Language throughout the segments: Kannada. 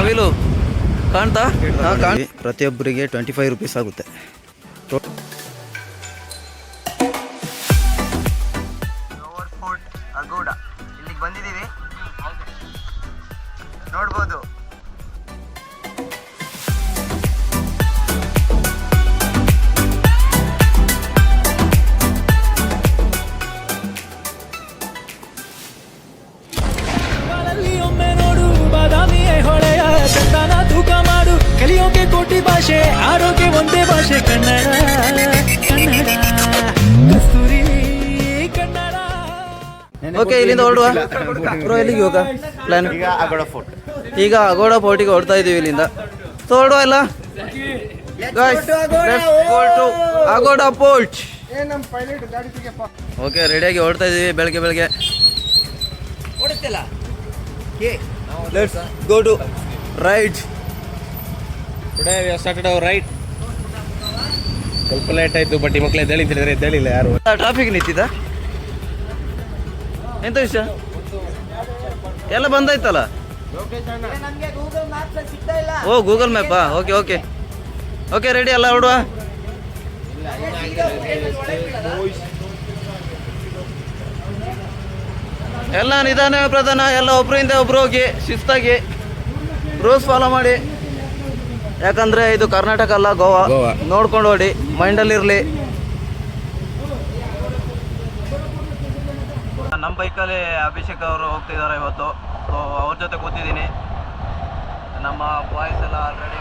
ನವಿಲು ಕಾಣ್ತಾ? ಕಾಣ್ ಪ್ರತಿಯೊಬ್ಬರಿಗೆ ಟ್ವೆಂಟಿ ಫೈವ್ ರುಪೀಸ್ ಆಗುತ್ತೆ. ಫೋರ್ಟ್ ಅಗೋಡ ಇಲ್ಲಿಗೆ ಬಂದಿದ್ದೀವಿ? ನೋಡ್ಬೋದು. ಚಂದನ ತೂಕ ಮಾಡು. ಕಲಿಯೋಕೆ ಕೋಟಿ ಭಾಷೆ ಆರೋಗ್ಯ ಒಂದೇ ಭಾಷೆ ಕನ್ನಡ ಕನ್ನಡ. ಕಸ್ತೂರಿ ಕನ್ನಡ. ಓಕೆ ಇಲ್ಲಿಂದ ಹೊರಡುವ? ಬ್ರೋ ಎಲ್ಲಿಗೆ ಹೋಗ? ಪ್ಲಾನ್ ಈಗ ಅಗೋಡ ಫೋರ್ಟ್ ಈಗ ಅಗೋಡ ಪೋರ್ಟಿಗೆ ಹೊರಡ್ತಾ ಇದೀವಿ ಇಲ್ಲಿಂದ. ಸೊ ಹೊರಡುವ ಎಲ್ಲ? ಅಗೋಡ ಫೋರ್ಟ್ ಓಕೆ ರೆಡಿಯಾಗಿ ಹೊರಡ್ತಾ ಇದೀವಿ ಬೆಳಗ್ಗೆ ಬೆಳಗ್ಗೆ. Let's go to right today we started our right ಸ್ವಲ್ಪ ಲೇಟ್ ಆಯ್ತು ಬಟ್ ಈ ಮಕ್ಕಳು ಎದ್ದೇಳಿದ್ರೆ ಹೇಳಿಲ್ಲ ಯಾರು? ಟ್ರಾಫಿಕ್ ನಿಂತಿದ್ದ ಎಂತ ವಿಷಯ? ಎಲ್ಲ ಬಂದಾಯ್ತಲ್ಲ? ಓ ಗೂಗಲ್ ಮ್ಯಾಪಾ ಓಕೆ ಓಕೆ ಓಕೆ ರೆಡಿ ಅಲ್ಲ ಹೊರಡುವ? ಎಲ್ಲ ನಿಧಾನ ಪ್ರಧಾನ ಎಲ್ಲ ಒಬ್ಬರಿಂದ ಒಬ್ರು ಹೋಗಿ ಶಿಸ್ತಾಗಿ ರೂಲ್ಸ್ ಫಾಲೋ ಮಾಡಿ. ಯಾಕಂದ್ರೆ ಇದು ಕರ್ನಾಟಕ ಅಲ್ಲ ಗೋವಾ. ಗೋವಾ. ನೋಡ್ಕೊಂಡು ಓಡಿ ಮೈಂಡಲ್ಲಿ ಇರಲಿ. ನಮ್ಮ ಬೈಕಲ್ಲಿ ಅಭಿಷೇಕ್ ಅವರು ಹೋಗ್ತಿದ್ದಾರೆ ಇವತ್ತು. ಸೊ ಅವ್ರ ಜೊತೆ ಕೂತಿದ್ದೀನಿ. ನಮ್ಮ ಬಾಯ್ಸ್ ಎಲ್ಲ ಆಲ್ರೆಡಿ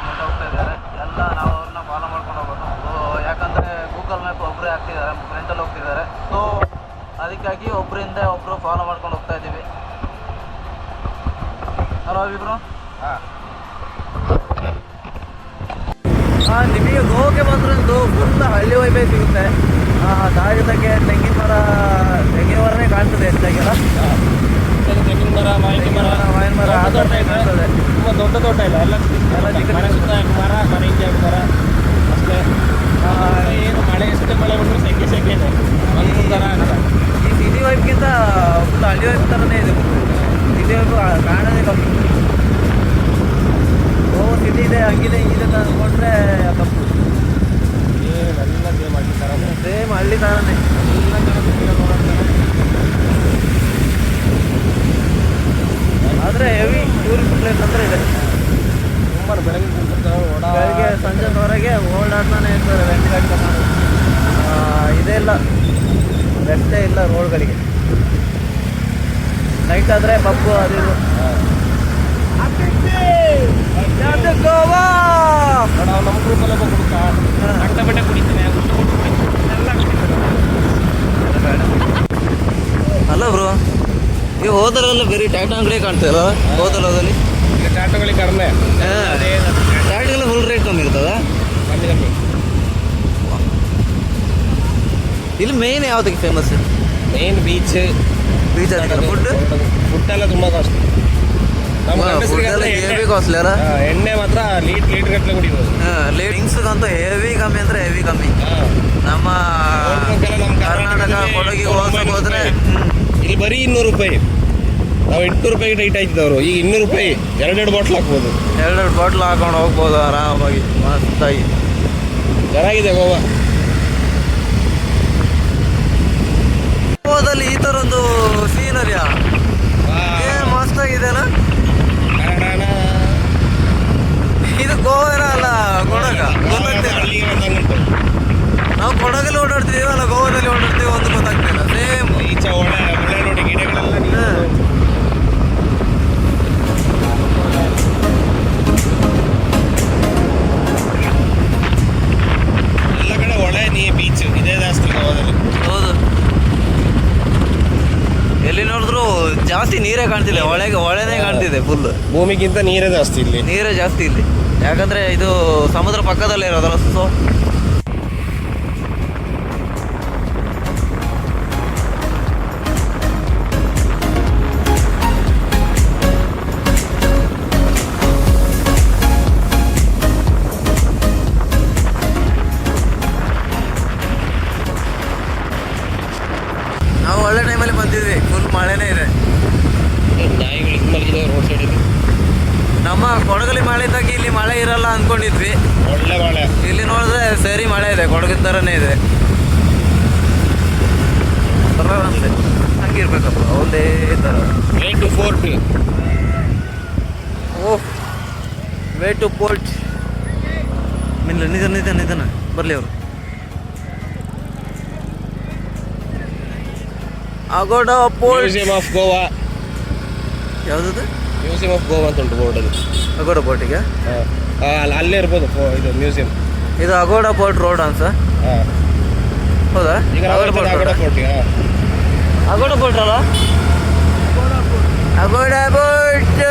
ಹಳ್ಳಿ ಸಿಗುತ್ತೆ. ಸಿಗುತ್ತೆ ದಾರಿದಾಗೆ ತೆಂಗಿನ ಮರ ತೆಂಗಿನ ಮರನೇ ಕಾಣ್ತದೆ ಹೆಚ್ಚಾಗೆಲ್ಲ ತೆಂಗಿನ ಮರ ಮಾವಿನ ಮರ. ಮಾವಿನ ಮರ ಆ ಥರ ಕಾಣ್ತದೆ. ತುಂಬ ದೊಡ್ಡ ತೋಟ ಇಲ್ಲ. ಎಲ್ಲ ಎಲ್ಲ ಚಿಕ್ಕ ಮರ ಮರ ಮರ ಅಷ್ಟೇ ಆ, ಏನು ಮಳೆ ಎಷ್ಟೇ ಮಳೆ ಬಂದರೂ ಸೆಕೆ ಸೆಕೆ ಇದೆ ಒಂದು ಥರ ಅಂತ ಈ ಸಿಟಿ ವೈಬ್ಗಿಂತ ಫುಲ್ ಹಳ್ಳಿ ವೈಬ್ ಥರನೇ ಇದೆ ಸಿಟಿ ವೈಬ್ ಕಾಣೋದೇ ಕಮ್ಮಿ ಓ ಸಿಟಿ ಇದೆ ಹಂಗಿದೆ ಹಿಂಗಿದೆ ಅಂತ ಅಂದ್ಕೊಂಡ್ರೆ ತಪ್ಪು ಏನೆಲ್ಲ ಸೇಮ್ ಆಗಿ ಥರ ಸೇಮ್ ಹಳ್ಳಿ ಥರನೇ ಎಲ್ಲ ಜನ ಸಿಕ್ಕಿರೋ ನೋಡೋಣ ಆದರೆ ಹೆವಿ ಟೂರಿಸ್ಟ್ ಪ್ಲೇಸ್ ಅಂದರೆ ಇದೆ ತುಂಬ ಬೆಳಗ್ಗೆ ಕೂತ್ಕೊಂಡು ಓಡಾ ಬೆಳಗ್ಗೆ ಸಂಜೆವರೆಗೆ ಓಡಾಡ್ತಾನೆ ಇರ್ತಾರೆ ವೆಂಟ್ ಗಾಡಿ ತಗೊಂಡು ಆ, ಇದೇ ಇಲ್ಲ. ರೆಸ್ಟೇ ಇಲ್ಲ ರೋಡ್ಗಳಿಗೆ. ನೈಟ್ ಆದರೆ ಪಬ್ಬು ಅದು ಗೋವಾ? ನಾವು ನಮ್ಮ ಗ್ರೂಪಲ್ಲಿ ಒಬ್ಬ ಹುಡುಗ ಅಡ್ಡ ಬಟ್ಟೆ ಕುಡಿತಾನೆ ಉಂಟು ಕೊಟ್ಟು ಕುಡಿತಾನೆ ಎಲ್ಲ ಕುಡಿತಾನೆ ಅಲ್ಲ ಬ್ರೋ ನೀವು ಹೋದರೆಲ್ಲ ಬೇರೆ ಟಾಟಾ ಅಂಗಡಿ ಕಾಣ್ತೀರ ಹೋದಲದಲ್ಲಿ ಈಗ ಟಾಟೋಗಳಿಗೆ ಕಡಿಮೆ. ಟಾಟಾಗೆಲ್ಲ ಫುಲ್ ರೇಟ್ ಕಮ್ಮಿ ಇರ್ತದ? ಕಮ್ಮಿ ಕಮ್ಮಿ. ಇಲ್ಲಿ ಮೇನ್ ಯಾವುದಕ್ಕೆ famous main beach beach food food ಎಲ್ಲ ತುಂಬ ಕಾಸ್ಟ್ ನಮ್ಮ ಎಲ್ಲ ಹೆವಿ ಕಾಸ್ಟ್ಲಿ ಅಲ್ಲ? ಎಣ್ಣೆ ಮಾತ್ರ ಲೀಟ್ ಲೀಟರ್ ಗಟ್ಟಲೆ ಕುಡಿಬೋದು. ಡ್ರಿಂಕ್ಸ್ಗಂತೂ ಹೆವಿ ಕಮ್ಮಿ ಅಂದ್ರೆ ಹೆವಿ ಕಮ್ಮಿ. ನಮ್ಮ ಕರ್ನಾಟಕ ಕೊಡಗಿಗೆ ಹೋಲ್ಸಕ್ ಹೋದ್ರೆ. ಇಲ್ಲಿ ಬರೀ ಇನ್ನೂರು ರೂಪಾಯಿ. ನಾವು ಎಂಟುನೂರು ರೂಪಾಯಿ ಟೈಟ್ ಆಯ್ತಿದ್ದವರು ಈಗ ಇನ್ನೂರು ರೂಪಾಯಿ. ಎರಡೆರಡು ಬಾಟ್ಲ್ ಹಾಕ್ಬೋದು. ಎರಡೆರಡು ಬಾಟ್ಲ್ ಹಾಕೊಂಡು ಹೋಗ್ಬೋದು ಆರಾಮಾಗಿ. ಮಸ್ತಾಗಿ. ಚೆನ್ನಾಗಿದೆ ಗೋವಾ ಗೋವಾದಲ್ಲಿ ಈ ಥರ ಒಂದು ಸೀನರಿಯಾ ಏನ್ ಮಸ್ತಾಗಿದೆ ಅಲ್ಲ ಇದು ಗೋವಾನ ಅಲ್ಲ ಕೊಡಗ ಗೊತ್ತಾಗ್ತಿಲ್ಲ ಅಲ್ಲಿಗೆ ಬಂದಂಗುಂಟು ನಾವು ಕೊಡಗಲ್ಲಿ ಓಡಾಡ್ತೀವಿ ಅಲ್ಲ ಗೋವಾದಲ್ಲಿ ಓಡಾಡ್ತೀವಿ ಒಂದು ಗೊತ್ತಾಗ್ತಿಲ್ಲ ಸೇಮ್ ಈಚೆ ಒಳ್ಳೆ ಒಳ್ಳೆ ನೋಡಿ ಗಿಡಗಳೆಲ್ಲ ನೀರು. ಎಲ್ಲ ಕಡೆ ಒಳ್ಳೆ ನೀ ಬೀಚ್ ಇದೇ ಜಾಸ್ತಿ ಗೋವಾದಲ್ಲಿ ಹೌದು ಎಲ್ಲಿ ನೋಡಿದ್ರು ಜಾಸ್ತಿ ನೀರೇ ಕಾಣ್ತಿಲ್ಲ ಹೊಳೆಗೆ ಒಳೆನೇ ಕಾಣ್ತಿದೆ ಫುಲ್ ಭೂಮಿಗಿಂತ ನೀರೇ ಜಾಸ್ತಿ ಇಲ್ಲಿ. ನೀರೇ ಜಾಸ್ತಿ ಇಲ್ಲಿ. ಯಾಕಂದ್ರೆ ಇದು ಸಮುದ್ರ ಪಕ್ಕದಲ್ಲೇ ಇರೋದಲ್ಲ ಸೊ ನಮ್ಮ ಕೊಡಗಲಿ ಮಳೆ ಇದ್ದಾಗ ಇಲ್ಲಿ ಮಳೆ ಇರಲ್ಲ ಅಂದ್ಕೊಂಡಿದ್ವಿ. ಒಳ್ಳೆ ಮಳೆ. ಇಲ್ಲಿ ನೋಡಿದ್ರೆ ಸರಿ ಮಳೆ ಇದೆ ಕೊಡಗಿನ ಥರನೇ ಇದೆ. ಬರೋದಂತೆ ಹಂಗಿರ್ಬೇಕಪ್ಪ ಒಂದೇ ಥರ. Way to fort oh way to port ಮಿಲ್ಲ ನಿಧಾನ ನಿಧಾನ ನಿಧಾನ. ಬರಲಿ ಅವರು. Aguada port museum of Goa ಯಾವುದದು? ಮ್ಯೂಸಿಯಂ ಆಫ್ ಗೋವಾ ಅಂತ ಉಂಟು ಬೋರ್ಡಲ್ಲಿ ಅಗೋಡ ಪೋರ್ಟಿಗೆ ಅಲ್ಲಿ ಅಲ್ಲೇ ಇರ್ಬೋದು ಇದು ಮ್ಯೂಸಿಯಂ ಇದು ಅಗೋಡ ಪೋರ್ಟ್ ರೋಡ್ ಅಂತ ಹಾಂ. ಹೌದಾ? Aguada port Aguada road Aguada port ಅಲ್ಲ? ಅಗೋಡ ಪೋರ್ಟ್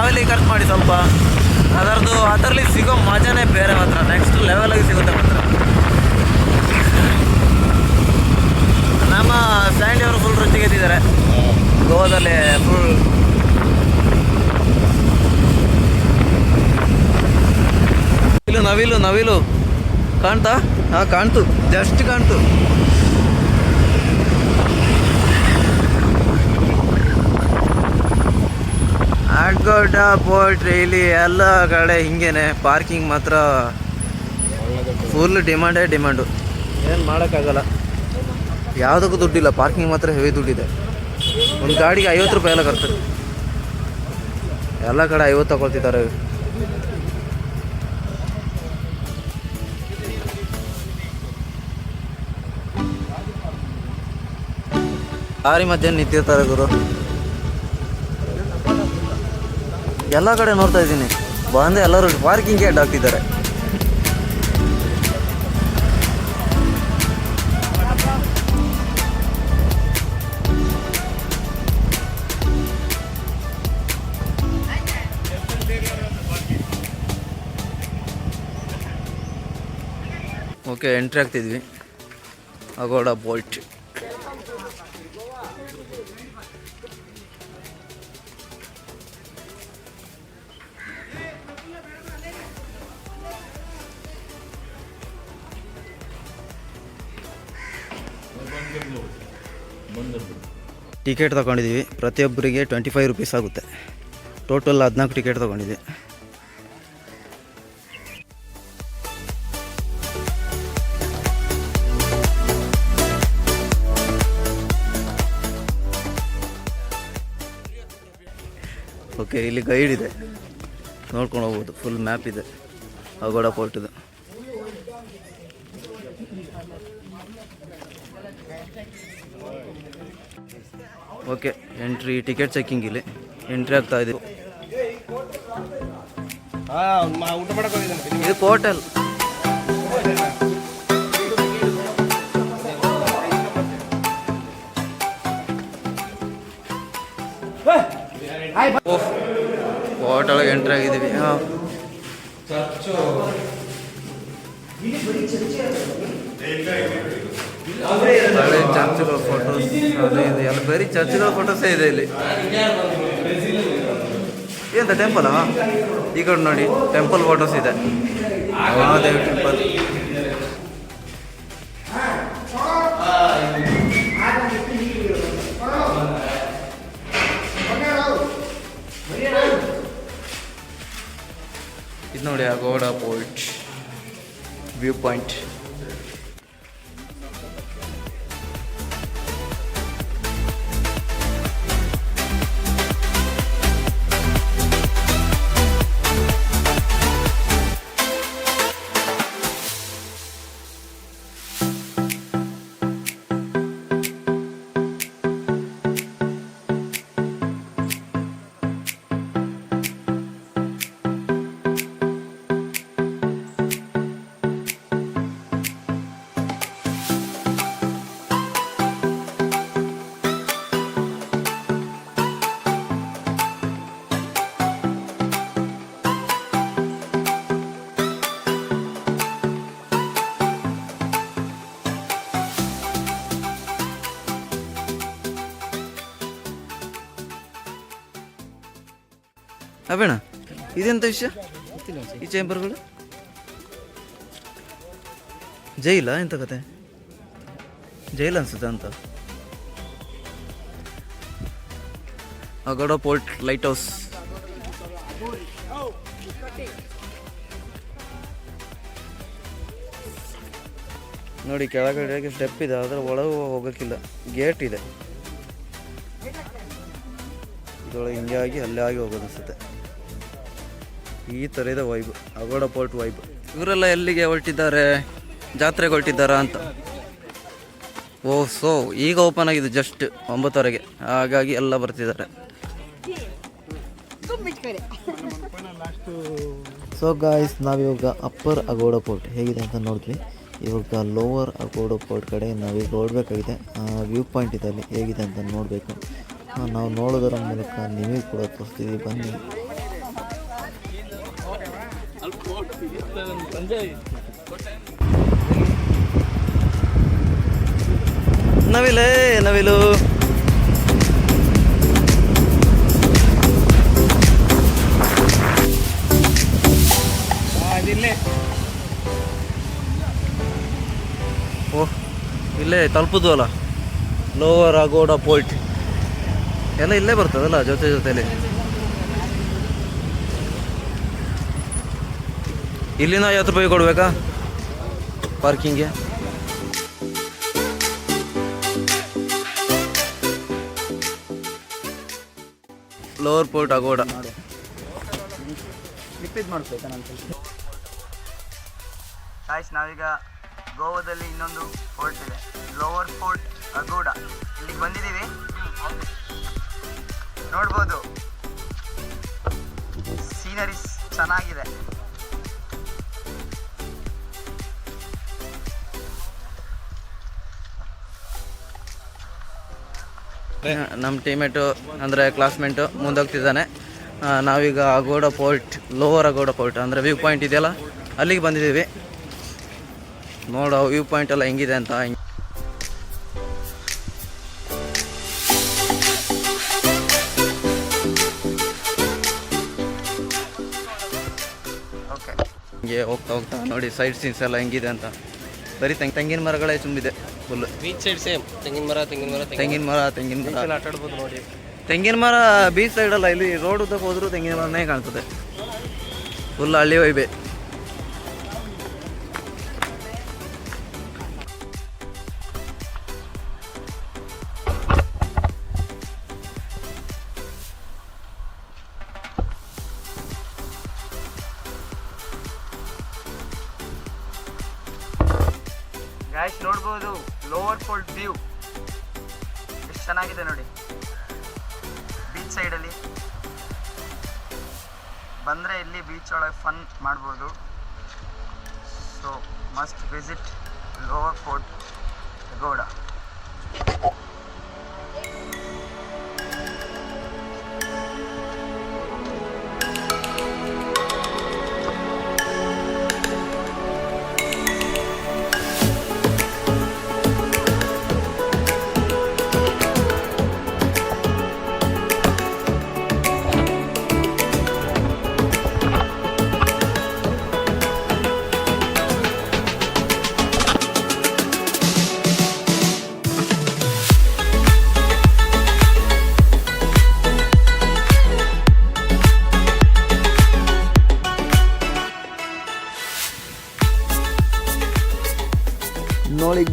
ಟ್ರಾವೆಲಿಗೆ ಖರ್ಚು ಮಾಡಿ ಸ್ವಲ್ಪ. ಅದರದ್ದು ಅದರಲ್ಲಿ ಸಿಗೋ ಮಜಾನೇ ಬೇರೆ ಮಾತ್ರ. ನೆಕ್ಸ್ಟ್ ಲೆವೆಲಾಗಿ ಸಿಗುತ್ತೆ ಮಾತ್ರ. ನಮ್ಮ ಸ್ಯಾಂಡಿ ಅವರು ಫುಲ್ ರುಚಿಗೆದ್ದಿದ್ದಾರೆ ಗೋವಾದಲ್ಲಿ ಫುಲ್ ನವಿಲು ನವಿಲು ಕಾಣ್ತಾ? ಹಾಂ, ಕಾಣ್ತು. ಜಸ್ಟ್ ಕಾಣ್ತು. ಅಡ್ಗೋಟ ಪೋರ್ಟ್ ಇಲ್ಲಿ ಎಲ್ಲ ಕಡೆ ಹಿಂಗೇನೆ. ಪಾರ್ಕಿಂಗ್ ಮಾತ್ರ ಫುಲ್ ಡಿಮಾಂಡೇ ಡಿಮಾಂಡು ಏನು ಮಾಡೋಕ್ಕಾಗಲ್ಲ. ಯಾವುದಕ್ಕೂ ದುಡ್ಡಿಲ್ಲ. ಪಾರ್ಕಿಂಗ್ ಮಾತ್ರ ಹೆವಿ ದುಡ್ಡಿದೆ. ಒಂದು ಗಾಡಿಗೆ ಐವತ್ತು ರೂಪಾಯಿ ಎಲ್ಲ ಕರ್ತದೆ ಎಲ್ಲ ಕಡೆ ಐವತ್ತು ತಗೊಳ್ತಿದ್ದಾರೆ. ಆರಿ ಮಧ್ಯಾಹ್ನ ನಿಂತಿರ್ತಾರೆ ಗುರು. ಎಲ್ಲ ಕಡೆ ನೋಡ್ತಾ ಇದ್ದೀನಿ. ಬಂದು ಎಲ್ಲರೂ ಪಾರ್ಕಿಂಗ್ಗೆ ಅಡ್ ಹಾಕ್ತಿದ್ದಾರೆ ಓಕೆ ಎಂಟ್ರಿ ಆಗ್ತಿದ್ವಿ. ಅಗೋಡ ಬೋಲ್ಟ್ ಟಿಕೆಟ್ ತೊಗೊಂಡಿದ್ದೀವಿ. ಪ್ರತಿಯೊಬ್ಬರಿಗೆ ಟ್ವೆಂಟಿ ಫೈವ್ ರುಪೀಸ್ ಆಗುತ್ತೆ. ಟೋಟಲ್ ಹದಿನಾಲ್ಕು ಟಿಕೆಟ್ ತೊಗೊಂಡಿದ್ವಿ ಓಕೆ ಇಲ್ಲಿ ಗೈಡ್ ಇದೆ. ನೋಡ್ಕೊಂಡು ಹೋಗ್ಬೋದು. ಫುಲ್ ಮ್ಯಾಪ್ ಇದೆ. ಅಗೋಡ ಪೋರ್ಟ್ದು ಓಕೆ ಎಂಟ್ರಿ ಟಿಕೆಟ್ ಚೆಕಿಂಗ್ ಇಲ್ಲಿ. ಎಂಟ್ರಿ ಆಗ್ತಾ ಇದೆ. ಇದು ಹೋಟೆಲ್ ಹೋಟೆಲ್ಗೆ ಎಂಟ್ರಿ ಆಗಿದ್ದೀವಿ. ಹಾಂ. ಹಳೆ ಚರ್ಚ್ಗಳ ಫೋಟೋಸ್ ಇದು ಎಲ್ಲ ಬರೀ ಚರ್ಚ್ಗಳ ಫೋಟೋಸೇ ಇದೆ ಇಲ್ಲಿ ಎಂತ ಟೆಂಪಲ್ ಈ ಕಡೆ ನೋಡಿ ಟೆಂಪಲ್ ಫೋಟೋಸ್ ಇದೆ ಮಹಾದೇವ್ ಟೆಂಪಲ್ ಇದು ನೋಡಿ ಆ ಗೋಡ ಪಾಯಿಂಟ್ ವ್ಯೂ ಪಾಯಿಂಟ್. ಅವೇಣ? ಇದೆಂತ ವಿಷಯ? ಈ ಚೇಂಬರ್ಗಳು ಜೈಲ? ಎಂತ ಕತೆ? ಜೈಲ್ ಅನ್ಸುತ್ತೆ ಅಂತ? Aguada port light house. ನೋಡಿ, ಕೆಳಗಡೆ ಸ್ಟೆಪ್ ಇದೆ ಅದರ ಒಳಗೆ ಹೋಗೋಕ್ಕಿಲ್ಲ. ಗೇಟ್ ಇದೆ. ಇದರೊಳಗೆ ಹಿಂಗೆ ಆಗಿ, ಅಲ್ಲೇ ಆಗಿ ಹೋಗೋದು ಅನ್ಸುತ್ತೆ ಈ ಥರ ಇದೆ ವೈಬ್ ಅಗೋಡ ಪೋರ್ಟ್ ವೈಬ್ ಇವರೆಲ್ಲ ಎಲ್ಲಿಗೆ ಹೊರಟಿದ್ದಾರೆ? ಜಾತ್ರೆಗೆ ಹೊರಟಿದ್ದಾರಾ ಅಂತ. ಓ ಸೋ ಈಗ ಓಪನ್ ಆಗಿದೆ ಜಸ್ಟ್ ಒಂಬತ್ತುವರೆಗೆ. ಹಾಗಾಗಿ ಎಲ್ಲ ಬರ್ತಿದ್ದಾರೆ. ಸೊ ಗಾಯ್ಸ್ ನಾವಿವಾಗ ಅಪ್ಪರ್ ಅಗೋಡ ಪೋರ್ಟ್ ಹೇಗಿದೆ ಅಂತ ನೋಡಿದ್ವಿ ಇವಾಗ ಲೋವರ್ ಅಗೋಡ ಪೋರ್ಟ್ ಕಡೆ ನಾವೀಗ ಹೊರಡ್ಬೇಕಾಗಿದೆ. ವ್ಯೂ ಪಾಯಿಂಟ್ ಇದೆ ಅಲ್ಲಿ ಹೇಗಿದೆ ಅಂತ ನೋಡಬೇಕು. ನಾವು ನೋಡೋದರ ಮೂಲಕ ನಿಮಗೆ ಕೂಡ ತೋರಿಸ್ತೀವಿ. ಬನ್ನಿ. ನವಿಲೇ ನವಿಲು. ಓ ಓಹ್ ಇಲ್ಲೇ ತಲುಪುದು ಅಲ್ಲ. ಲೋವರ್ ಅಗೋಡ ಪೋಯ್ಟ್ ಎಲ್ಲ ಇಲ್ಲೇ ಬರ್ತದಲ್ಲ ಜೊತೆ ಜೊತೆಲಿ. ಇಲ್ಲಿಂದ ಐವತ್ತು ರೂಪಾಯಿ ಕೊಡಬೇಕಾ? ಪಾರ್ಕಿಂಗ್ಗೆ ಲೋವರ್ ಪೋರ್ಟ್ ಅಗೋಡ ಗಾಯ್ಸ್ ನಾವೀಗ ಗೋವಾದಲ್ಲಿ ಇನ್ನೊಂದು ಫೋರ್ಟ್ ಇದೆ. ಲೋವರ್ ಫೋರ್ಟ್ ಅಗೋಡ ಇಲ್ಲಿ ಬಂದಿದ್ದೀವಿ. ನೋಡ್ಬೋದು. ಸೀನರೀಸ್ ಚೆನ್ನಾಗಿದೆ. ನಮ್ಮ ಟೀಮೇಟು ಅಂದರೆ ಕ್ಲಾಸ್ಮೇಟು ಮುಂದೋಗ್ತಿದ್ದಾನೆ. ನಾವೀಗ Aguada port lower Aguada port ಅಂದರೆ ವ್ಯೂ ಪಾಯಿಂಟ್ ಇದೆಯಲ್ಲ, ಅಲ್ಲಿಗೆ ಬಂದಿದ್ದೀವಿ. ನೋಡೋ ವ್ಯೂ ಪಾಯಿಂಟ್ ಎಲ್ಲ ಹೆಂಗಿದೆ ಅಂತ. ಹಿಂಗೆ ಹೋಗ್ತಾ ಹೋಗ್ತಾ ನೋಡಿ ಸೈಡ್ ಸೀನ್ಸ್ ಎಲ್ಲ ಹೆಂಗಿದೆ ಅಂತ. ಬರೀ ತೆಂಗ್ ತೆಂಗಿನ ಮರಗಳೇ ತುಂಬಿದೆ ಫುಲ್ ಬೀಚ್ ಸೈಡ್ ಸೇಮ್ ತೆಂಗಿನ ಮರ ತೆಂಗಿನ ಮರ ತೆಂಗಿನ ಮರ. ತೆಂಗಿನ ಮರ. ಆಟ ಆಡ್ಬೋದು ನೋಡಿ. ತೆಂಗಿನ ಮರ ಬೀಚ್ ಸೈಡ್ ಅಲ್ಲ ಇಲ್ಲಿ ರೋಡ್ ಉದ್ದಕ್ಕೆ ಹೋದ್ರೂ ತೆಂಗಿನ ಮರನೇ ಕಾಣ್ತದೆ. ಫುಲ್ ಹಳ್ಳಿ ವೈಬೆ ಫೋಲ್ಡ್ ವ್ಯೂ ಎಷ್ಟು ಚೆನ್ನಾಗಿದೆ ನೋಡಿ. ಬೀಚ್ ಸೈಡಲ್ಲಿ ಬಂದರೆ ಇಲ್ಲಿ ಬೀಚ್ ಒಳಗೆ ಫನ್ ಮಾಡ್ಬೋದು. So must visit lower fort ಗೋಡ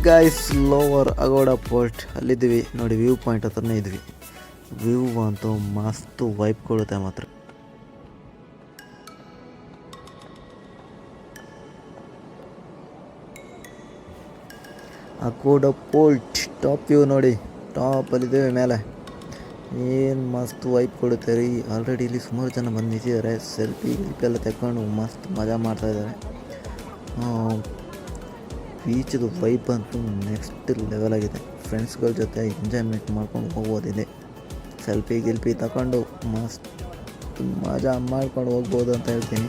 guys lower Aguada port ಅಲ್ಲಿದ್ದೀವಿ. ನೋಡಿ ವ್ಯೂ ಪಾಯಿಂಟ್ ಹತ್ರನೇ ಇದ್ವಿ ವ್ಯೂ ಅಂತೂ ಮಸ್ತ್ ವೈಪ್ ಕೊಡುತ್ತೆ ಮಾತ್ರ. ಅಗೋಡ ಪೋರ್ಟ್ ಟಾಪ್ ವ್ಯೂ ನೋಡಿ. ಟಾಪಲ್ಲಿದ್ದೇವೆ ಮೇಲೆ. ಏನು ಮಸ್ತ್ ವೈಪ್ ಕೊಡುತ್ತೆ ರೀ. ಆಲ್ರೆಡಿ ಇಲ್ಲಿ ಸುಮಾರು ಜನ ಬಂದು ನಿಂತಿದ್ದಾರೆ ಸೆಲ್ಫಿ ಗಿಲ್ಫಿ ಎಲ್ಲ ತೆಕ್ಕೊಂಡು ಮಸ್ತ್ ಮಜಾ ಮಾಡ್ತಾ ಇದ್ದಾರೆ. ಬೀಚದು ವೈಬ್ ಅಂತೂ ನೆಕ್ಸ್ಟ್ ಲೆವೆಲ್ ಆಗಿದೆ. ಫ್ರೆಂಡ್ಸ್ಗಳ ಜೊತೆ ಎಂಜಾಯ್ಮೆಂಟ್ ಮಾಡ್ಕೊಂಡು ಹೋಗ್ಬೋದಿದೆ. ಸೆಲ್ಫಿ ಗಿಲ್ಫಿ ತಗೊಂಡು ಮಸ್ತ್ ಮಜಾ ಮಾಡ್ಕೊಂಡು ಹೋಗ್ಬೋದು ಅಂತ ಹೇಳ್ತೀನಿ.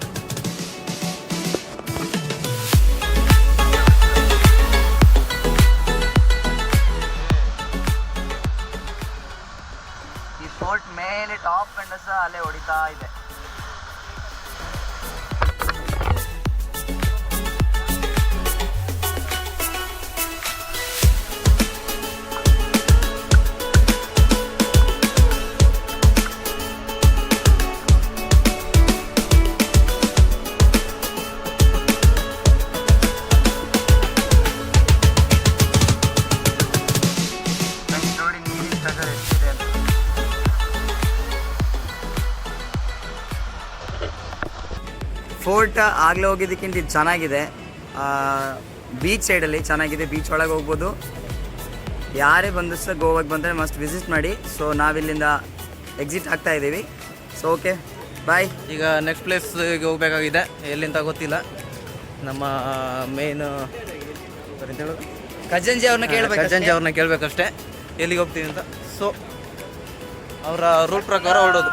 ಈ ಫೋರ್ಟ್ ಮೇಲೆ ಟಾಪ್ ಕಂಡಸ ಅಲ್ಲೇ ಹೊಡಿತಾ ಇದೆ. ಫೋರ್ಟ್ ಆಗಲೇ ಹೋಗಿದ್ದಕ್ಕಿಂತ ಇದು ಚೆನ್ನಾಗಿದೆ. ಬೀಚ್ ಸೈಡಲ್ಲಿ ಚೆನ್ನಾಗಿದೆ ಬೀಚ್ ಒಳಗೆ ಹೋಗ್ಬೋದು. ಯಾರೇ ಬಂದು ಸಹ ಗೋವಾಗೆ ಬಂದರೆ ಮಸ್ಟ್ ವಿಸಿಟ್ ಮಾಡಿ. ಸೊ ನಾವಿಲ್ಲಿಂದ ಎಕ್ಸಿಟ್ ಆಗ್ತಾ ಇದ್ದೀವಿ. ಸೊ ಓಕೆ ಬಾಯ್ ಈಗ ನೆಕ್ಸ್ಟ್ ಪ್ಲೇಸ್ಗೆ ಹೋಗಬೇಕಾಗಿದೆ. ಎಲ್ಲಿಂದ ಗೊತ್ತಿಲ್ಲ. ನಮ್ಮ ಮೇನ್ ಕಜನ್ಜಿ ಅವ್ರನ್ನ ಕೇಳಬೇಕು ಖಜಾಂಜಿ ಅವ್ರನ್ನ ಕೇಳಬೇಕಷ್ಟೇ. ಎಲ್ಲಿಗೆ ಹೋಗ್ತೀವಿ ಅಂತ. ಸೊ ಅವರ ರೂಲ್ ಪ್ರಕಾರ ಹೊರಡೋದು